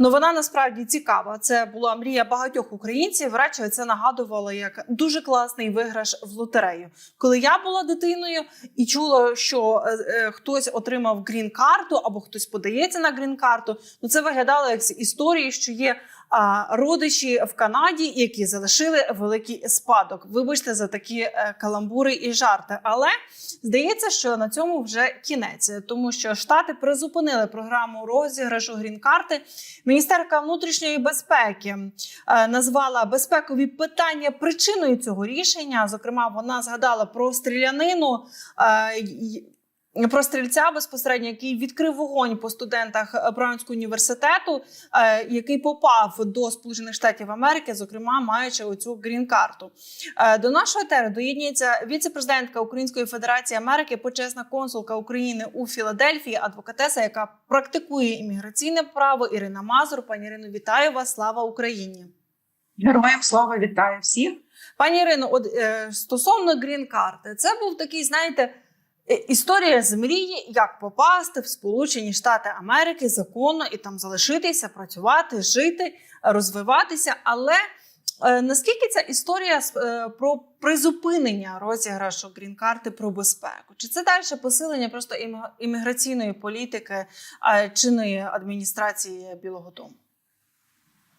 Ну вона насправді цікава. Це була мрія багатьох українців. Речі це нагадувало як дуже класний виграш в лотерею. Коли я була дитиною і чула, що е, е, хтось отримав грін-карту або хтось подається на грін-карту, ну це виглядало як з історії, що є. Родичі в Канаді, які залишили великий спадок. Вибачте за такі е, каламбури і жарти. Але здається, що на цьому вже кінець, тому що штати призупинили програму розіграшу грін-карти. Міністерка внутрішньої безпеки е, назвала безпекові питання причиною цього рішення. Зокрема, вона згадала про стрілянину. Е, Про стрільця безпосередньо, який відкрив вогонь по студентах Браунського університету, е, який попав до Сполучених Штатів Америки, зокрема маючи оцю грін-карту. Е, До нашого етеру доєднується віце-президентка Української Федерації Америки, почесна консулка України у Філадельфії, адвокатеса, яка практикує імміграційне право. Ірина Мазур. Пані Ірино, вітаю вас! Слава Україні! Героям слава вітаю всіх. Пані Ірино, от е, стосовно грін-карти, це був такий, знаєте, е, історія з мрії, як попасти в Сполучені Штати Америки законно і там залишитися, працювати, жити, розвиватися. Але е, наскільки ця історія е, про призупинення розіграшу грін-карти про безпеку? Чи це далі посилення просто імміграційної політики е, чинної адміністрації Білого Дому?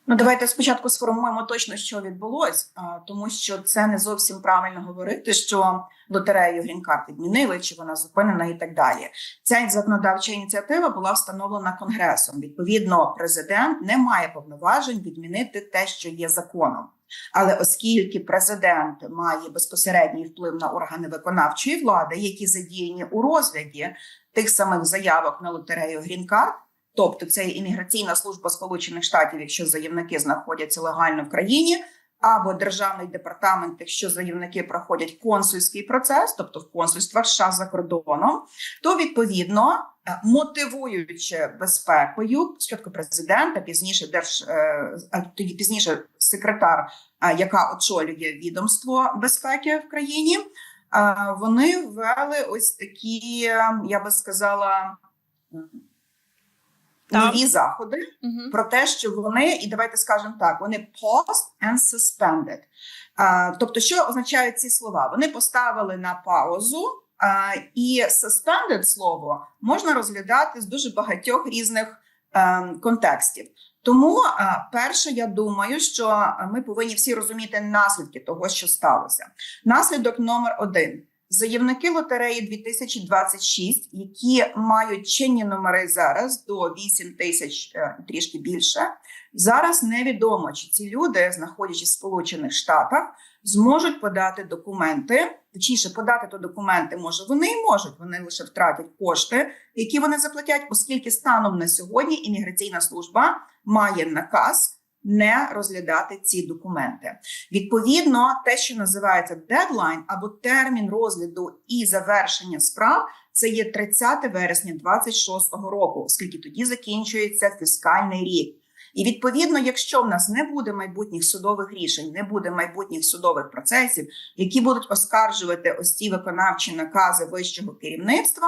Ну давайте спочатку сформуємо точно, що відбулось, тому що це не зовсім правильно говорити, що лотерею грін-карт відмінили, чи вона зупинена і так далі. Ця законодавча ініціатива була встановлена конгресом. Відповідно, президент не має повноважень відмінити те, що є законом. Але оскільки президент має безпосередній вплив на органи виконавчої влади, які задіяні у розгляді тих самих заявок на лотерею грін-карт, Тобто це імміграційна служба Сполучених Штатів, якщо заявники знаходяться легально в країні, або державний департамент, якщо заявники проходять консульський процес, тобто в консульствах США за кордоном, то відповідно е, мотивуючи безпекою спочатку президента, пізніше держ е, тоді пізніше секретар, е, яка очолює відомство безпеки в країні, е, вони ввели ось такі, е, я би сказала. Так. Нові заходи Угу. про те, що вони, і давайте скажемо так, вони paused and suspended. А, тобто, що означають ці слова? Вони поставили на паузу, а, і suspended слово можна розглядати з дуже багатьох різних е, контекстів. Тому, а, перше, я думаю, що ми повинні всі розуміти наслідки того, що сталося. Наслідок номер один. Заявники лотереї 2026, які мають чинні номери зараз до 8 тисяч е, трішки більше. Зараз невідомо, чи ці люди, знаходячись в Сполучених Штатах, зможуть подати документи. Точніше, подати то документи може вони і можуть. Вони лише втратять кошти, які вони заплатять, оскільки станом на сьогодні імміграційна служба має наказ не розглядати ці документи. Відповідно, те, що називається дедлайн або термін розгляду і завершення справ, це є 30 вересня 26-го року, оскільки тоді закінчується фіскальний рік. І відповідно, якщо в нас не буде майбутніх судових рішень, не буде майбутніх судових процесів, які будуть оскаржувати ось ці виконавчі накази вищого керівництва,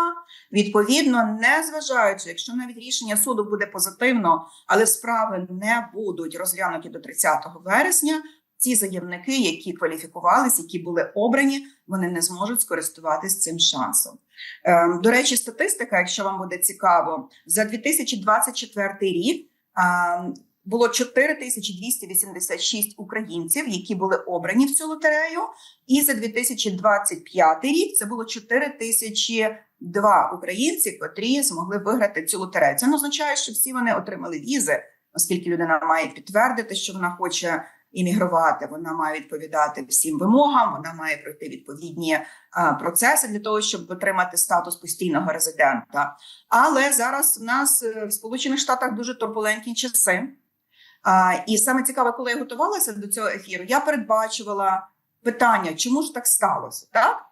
відповідно, не зважаючи, якщо навіть рішення суду буде позитивно, але справи не будуть розглянуті до 30 вересня. Ці заявники, які кваліфікувалися, які були обрані, вони не зможуть скористуватись цим шансом. Ем, До речі, статистика, якщо вам буде цікаво, за 2024 рік було 4286 українців, які були обрані в цю лотерею, і за 2025 рік це було 4002 українці, котрі змогли виграти цю лотерею. Це не означає, що всі вони отримали візи, оскільки людина має підтвердити, що вона хоче іммігрувати. Вона має відповідати всім вимогам, вона має пройти відповідні а, процеси для того, щоб отримати статус постійного резидента. Але зараз в нас е, в Сполучених Штатах дуже турбулентні часи. І саме цікаве, коли я готувалася до цього ефіру, я передбачувала питання, чому ж так сталося, так?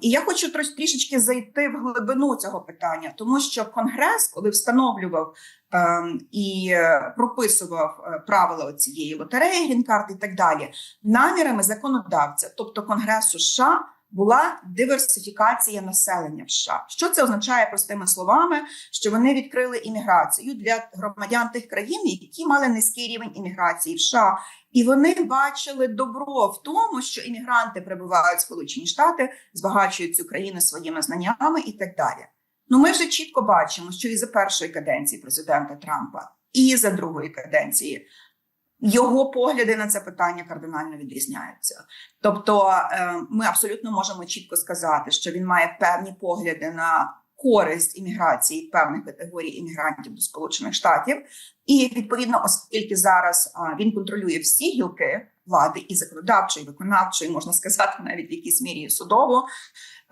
І я хочу трішечки зайти в глибину цього питання, тому що Конгрес, коли встановлював ем, і е, прописував е, правила цієї лотереї, грін-карти і так далі, намірами законодавця, тобто Конгресу США, була диверсифікація населення в США. Що це означає простими словами? Що вони відкрили імміграцію для громадян тих країн, які мали низький рівень імміграції в США. І вони бачили добро в тому, що іммігранти прибувають в Сполучені Штати, збагачують цю країну своїми знаннями і так далі. Ну, ми вже чітко бачимо, що і за першої каденції президента Трампа, і за другої каденції його погляди на це питання кардинально відрізняються. Тобто, е, ми абсолютно можемо чітко сказати, що він має певні погляди на користь імміграції певних категорій іммігрантів до Сполучених Штатів, і відповідно, оскільки зараз він контролює всі гілки влади і законодавчої, і виконавчої, можна сказати, навіть в якійсь мірі судово,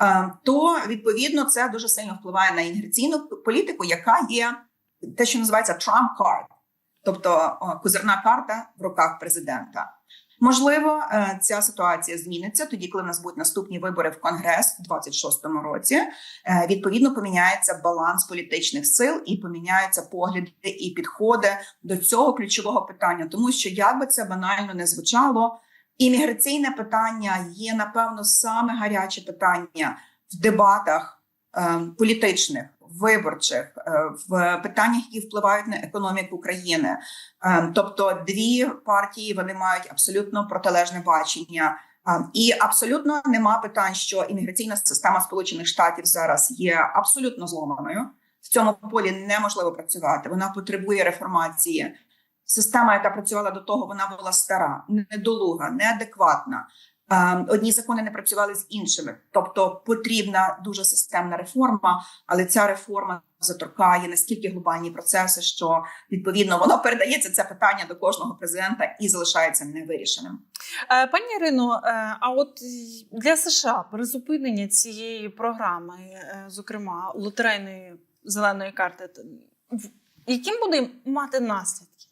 е, то відповідно це дуже сильно впливає на імміграційну політику, яка є те, що називається Trump card, тобто козирна карта в руках президента. Можливо, е, ця ситуація зміниться тоді, коли в нас будуть наступні вибори в Конгрес у 26-му році. Е, Відповідно, поміняється баланс політичних сил і поміняються погляди і підходи до цього ключового питання, тому що як би це банально не звучало, імміграційне питання є напевно саме гаряче питання в дебатах е, політичних, виборчих, е, в питаннях, які впливають на економіку країни. Е, тобто, дві партії вони мають абсолютно протилежне бачення. Е, І абсолютно нема питань, що імміграційна система Сполучених Штатів зараз є абсолютно зломаною. В цьому полі неможливо працювати. Вона потребує реформації. Система, яка працювала до того, вона була стара, недолуга, неадекватна. Одні закони не працювали з іншими. Тобто потрібна дуже системна реформа, але ця реформа заторкає настільки глобальні процеси, що відповідно воно передається це питання до кожного президента і залишається невирішеним. Е, Пані Ірино, е, а от для США призупинення цієї програми, е, зокрема лотерейної зеленої карти, яким буде мати наслідки?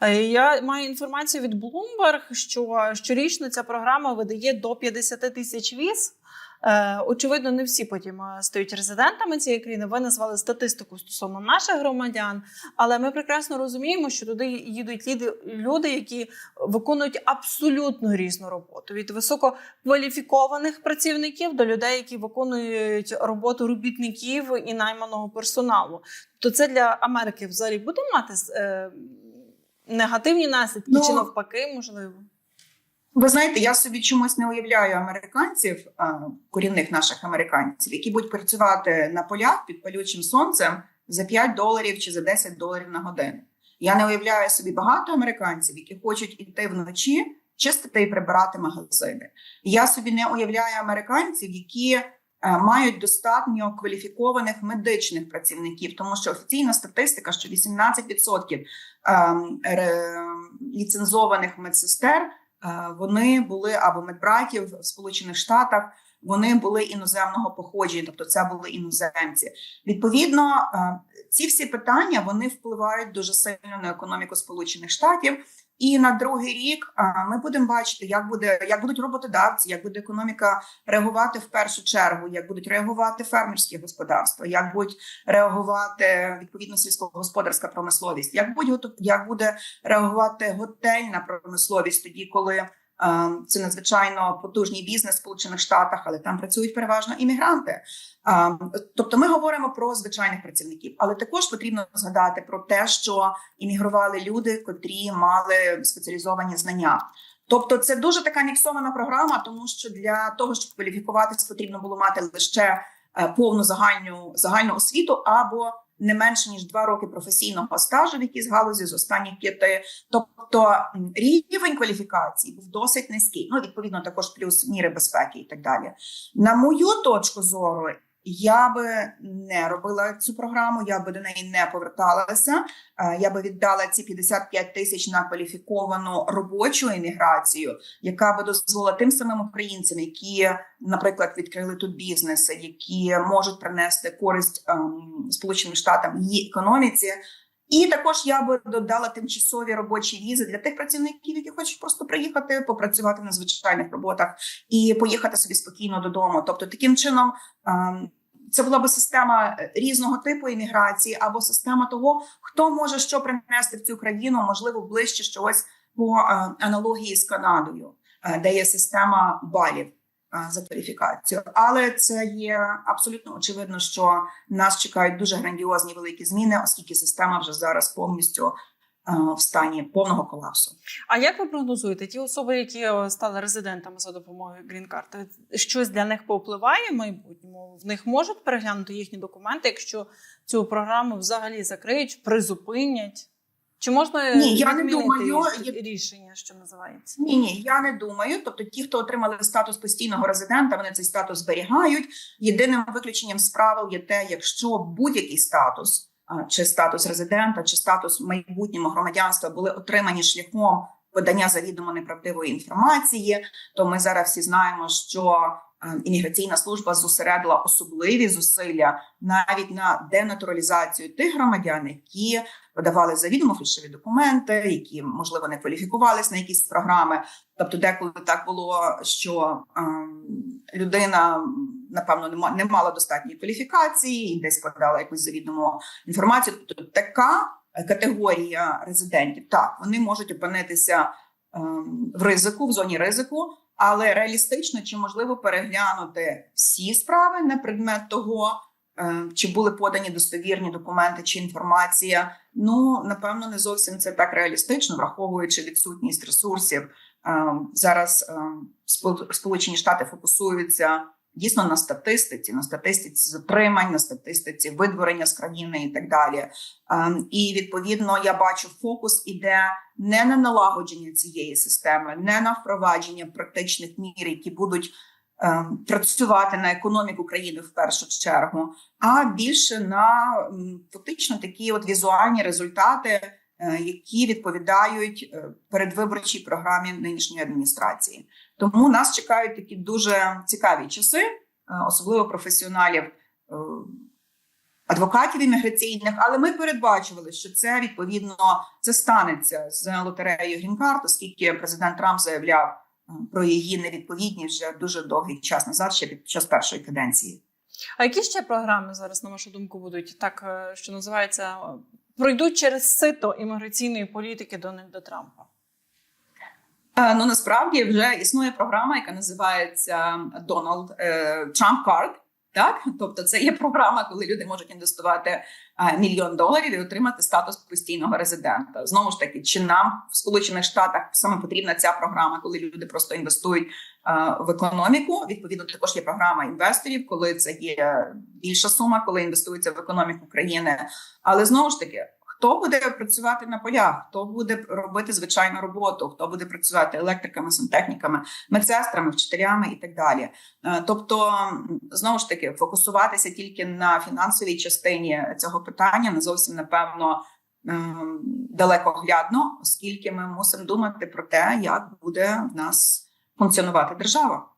Е, Я маю інформацію від Bloomberg, що щорічно ця програма видає до 50 тисяч віз. Е, Очевидно, не всі потім е, стають резидентами цієї країни. Ви назвали статистику стосовно наших громадян, але ми прекрасно розуміємо, що туди їдуть люди, які виконують абсолютно різну роботу від висококваліфікованих працівників до людей, які виконують роботу робітників і найманого персоналу. То це для Америки взагалі буде мати е, негативні наслідки Ну, чи навпаки, можливо. Ви знаєте, я собі чомусь не уявляю американців, корінних наших американців, які будуть працювати на полях під палючим сонцем за 5 доларів чи за 10 доларів на годину. Я не уявляю собі багато американців, які хочуть іти вночі, чистити і прибирати магазини. Я собі не уявляю американців, які мають достатньо кваліфікованих медичних працівників, тому що офіційна статистика, що 18% ем, ліцензованих медсестер е, вони були або медбратів в Сполучених Штатах. Вони були іноземного походження, тобто це були іноземці. Відповідно, е, ці всі питання вони впливають дуже сильно на економіку Сполучених Штатів. І на другий рік е, ми будемо бачити, як буде як будуть роботодавці, як буде економіка реагувати в першу чергу, як будуть реагувати фермерські господарства, як будуть реагувати відповідно сільськогосподарська промисловість, як будуть як буде реагувати готельна промисловість тоді, коли це надзвичайно потужний бізнес в Сполучених Штатах, але там працюють переважно іммігранти. Е, Тобто, ми говоримо про звичайних працівників, але також потрібно згадати про те, що іммігрували люди, котрі мали спеціалізовані знання. Тобто, це дуже така міксована програма, тому що для того, щоб кваліфікуватись, потрібно було мати лише е, повну загальну загальну освіту або не менше ніж два роки професійного стажу в якійсь галузі з останніх п'яти. Тобто рівень кваліфікації був досить низький. Ну відповідно, також плюс міри безпеки і так далі. На мою точку зору, я би не робила цю програму, я би до неї не поверталася. Е, Я би віддала ці 55 тисяч на кваліфіковану робочу еміграцію, яка би дозволила тим самим українцям, які, наприклад, відкрили тут бізнеси, які можуть принести користь ем, Сполученим Штатам її економіці. І також я би додала тимчасові робочі візи для тих працівників, які хочуть просто приїхати попрацювати на звичайних роботах і поїхати собі спокійно додому. Тобто, таким чином ем, це була би система е, різного типу імміграції або система того, хто може що принести в цю країну, можливо, ближче щось по е, аналогії з Канадою, е, де є система балів. А, за кваліфікацію. Але це є абсолютно очевидно, що нас чекають дуже грандіозні великі зміни, оскільки система вже зараз повністю в стані повного колапсу. А як ви прогнозуєте, ті особи, які е, стали резидентами за допомогою грін-карти, щось для них повпливає в майбутньому? В них можуть переглянути їхні документи, якщо цю програму взагалі закриють, призупинять? Чи можна Ні, я не думаю. рішення, що називається? Ні, ні, я не думаю. Тобто, ті, хто отримали статус постійного резидента, вони цей статус зберігають. Єдиним виключенням з правил є те, якщо будь-який статус, чи статус резидента, чи статус майбутнього громадянства були отримані шляхом подання завідомо неправдивої інформації, то ми зараз всі знаємо, що е, імміграційна служба зосередила особливі зусилля навіть на денатуралізацію тих громадян, які подавали завідомо фальшиві документи, які можливо не кваліфікувалися на якісь програми. Тобто, деколи так було, що людина напевно не мала достатньої кваліфікації і десь подала якусь завідому інформацію. Тобто така категорія резидентів, так вони можуть опинитися ем, в ризику, в зоні ризику. Але реалістично чи можливо переглянути всі справи на предмет того, е, чи були подані достовірні документи чи інформація? Ну напевно, не зовсім це так реалістично, враховуючи відсутність ресурсів. Е, Зараз е, Сполучені Штати фокусуються дійсно на статистиці, на статистиці затримань, на статистиці видворення з країни і так далі. Е, І відповідно я бачу, фокус іде не на налагодження цієї системи, не на впровадження практичних мір, які будуть е, працювати на економіку країни в першу чергу, а більше на фактично такі от візуальні результати, які відповідають е, передвиборчій програмі нинішньої адміністрації. Тому нас чекають такі дуже цікаві часи, е, особливо професіоналів. е, Адвокатів імміграційних, але ми передбачували, що це відповідно це станеться з лотереєю Грінкарт, оскільки президент Трамп заявляв е, про її невідповідність вже дуже довгий час назад, ще під час першої каденції. А які ще програми зараз, на вашу думку, будуть так, е, що називається, е, пройдуть через сито імміграційної політики Дональда Трампа? Е, Ну насправді вже існує програма, яка називається Donald е, Trump Card. Так, тобто, це є програма, коли люди можуть інвестувати е, мільйон доларів і отримати статус постійного резидента. Знову ж таки, чи нам в Сполучених Штатах саме потрібна ця програма, коли люди просто інвестують а, в економіку? Відповідно, також є програма інвесторів, коли це є більша сума, коли інвестується в економіку країни. Але знову ж таки, хто буде працювати на полях, хто буде робити звичайну роботу, хто буде працювати електриками, сантехніками, медсестрами, вчителями і так далі. Е, Тобто, знову ж таки, фокусуватися тільки на фінансовій частині цього питання не зовсім напевно ем, далекоглядно, оскільки ми мусимо думати про те, як буде в нас функціонувати держава.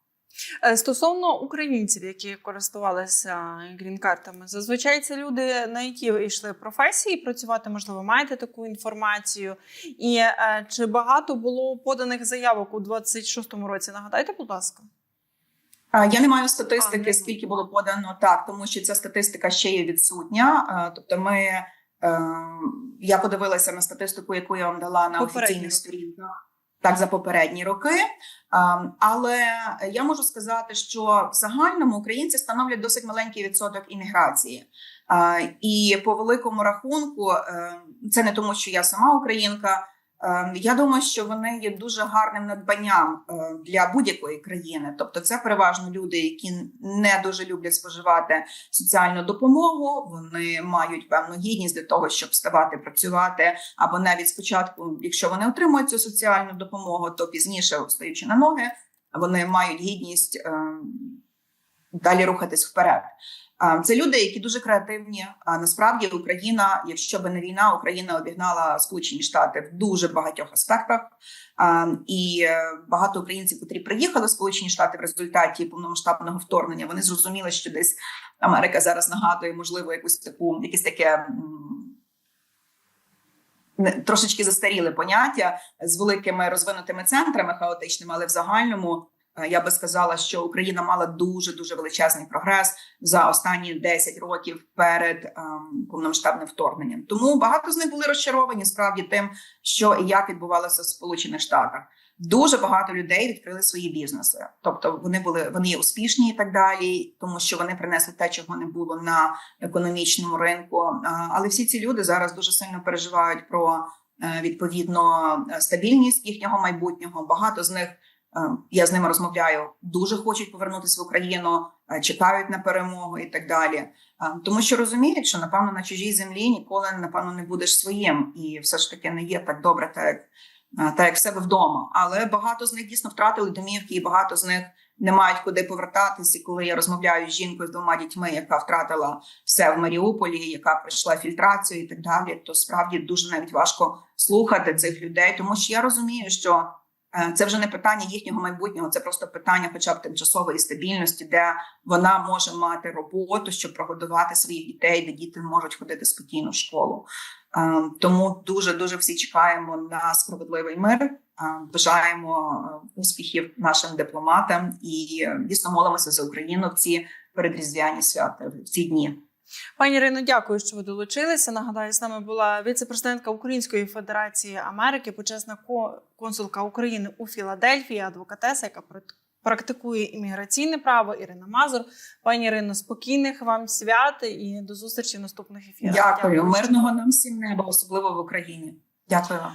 Е, Стосовно українців, які користувалися грін-картами, зазвичай це люди, на які йшли професії працювати, можливо, маєте таку інформацію. І е, чи багато було поданих заявок у 26-му році? Нагадайте, будь ласка. Я не маю статистики, скільки було подано так, тому що ця статистика ще є відсутня. Тобто, ми е, я подивилася на статистику, яку я вам дала на офіційних сторінках. Так, за попередні роки, але я можу сказати, що в загальному українці становлять досить маленький відсоток імміграції. І по великому рахунку, е, це не тому, що я сама українка. Е, Я думаю, що вони є дуже гарним надбанням е, для будь-якої країни. Тобто, це переважно люди, які не дуже люблять споживати соціальну допомогу. Вони мають певну гідність для того, щоб вставати працювати, або навіть спочатку, якщо вони отримують цю соціальну допомогу, то пізніше встаючи на ноги, вони мають гідність е, далі рухатись вперед. Це люди, які дуже креативні. А насправді Україна, якщо би не війна, Україна обігнала Сполучені Штати в дуже багатьох аспектах. І е, багато українців, котрі приїхали в Сполучені Штати в результаті повномасштабного вторгнення, вони зрозуміли, що десь Америка зараз нагадує, можливо, якусь таку, якесь таке. Трошечки застаріле поняття з великими розвинутими центрами хаотичними, але в загальному я би сказала, що Україна мала дуже дуже величезний прогрес за останні 10 років перед ем, повномасштабним вторгненням. Тому багато з них були розчаровані справді тим, що і як відбувалося в Сполучених Штатах. Дуже багато людей відкрили свої бізнеси, тобто вони були вони успішні і так далі, тому що вони принесли те, чого не було на економічному ринку. Але всі ці люди зараз дуже сильно переживають про е, відповідно е, стабільність їхнього майбутнього. Багато з них е, я з ними розмовляю, дуже хочуть повернутися в Україну, е, чекають на перемогу і так далі. Тому що розуміють, що напевно на чужій землі ніколи напевно не будеш своїм, і все ж таки не є так добре, так як, а, так як в себе вдома. Але багато з них дійсно втратили домівки, і багато з них не мають куди повертатись. І коли я розмовляю з жінкою з двома дітьми, яка втратила все в Маріуполі, яка пройшла фільтрацію і так далі, то справді дуже навіть важко слухати цих людей, тому що я розумію, що. Е, Це вже не питання їхнього майбутнього, це просто питання, хоча б тимчасової стабільності, де вона може мати роботу, щоб прогодувати своїх дітей, де діти можуть ходити спокійно в школу. Е, Тому дуже дуже всі чекаємо на справедливий мир. Е, Бажаємо успіхів нашим дипломатам і дійсно молимося за Україну в ці передріздвяні свята в ці дні. Пані Ірино, дякую, що ви долучилися. Нагадаю, з нами була віце-президентка Української Федерації Америки, почесна ко- консулка України у Філадельфії, адвокатеса, яка практикує імміграційне право Ірина Мазур. Пані Ірино, спокійних вам свят і до зустрічі в наступних ефірах. Дякую, що- мирного нам всім неба, особливо в Україні. Дякую вам.